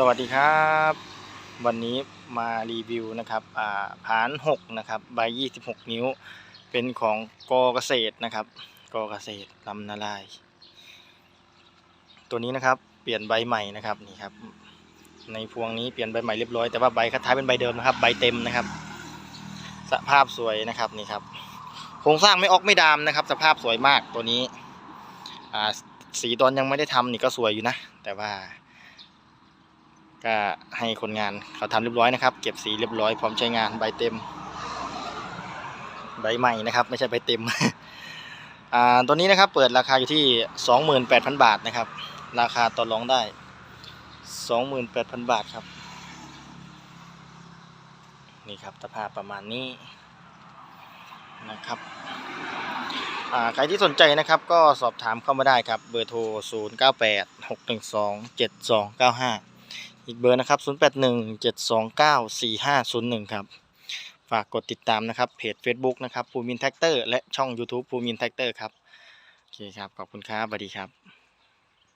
สวัสดีครับ วันนี้มารีวิวนะครับผาน 6 นะครับใบ 26 นิ้ว เป็นของกอเกษตรนะครับกอเกษตรลำนาลาย ตัวนี้นะครับเปลี่ยนใบใหม่นะครับนี่ครับ ในพวงนี้เปลี่ยนใบใหม่เรียบร้อยแต่ว่าใบคัดท้ายเป็นใบเดิมนะครับ ใบเต็มนะครับ สภาพสวยนะครับนี่ครับโครงสร้างไม่ออกไม่ดามนะครับ สภาพสวยมากตัวนี้สีตอนยังไม่ได้ทำนี่ก็สวยอยู่นะ แต่ว่า ก็ให้คนงานเขาทำเรียบร้อยนะครับ เก็บสีเรียบร้อยพร้อมใช้งานใบเต็ม ใบใหม่นะครับ ไม่ใช่ใบเต็มอ่าตัวนี้นะครับเปิดราคาอยู่ที่ 28,000 บาทนะครับ ราคาต่อรองได้ 28,000 บาทครับ นี่ครับสภาพประมาณนี้นะครับใครที่สนใจนะครับก็สอบถามเข้ามาได้ครับ เบอร์โทร 0986127295 อีกเบอร์นะครับ 0817294501 ครับ ฝากกดติดตามนะครับ เพจ Facebook นะครับภูมินแท็กเตอร์และช่อง YouTube ภูมินแท็กเตอร์ครับ โอเคครับ ขอบคุณครับสวัสดีครับ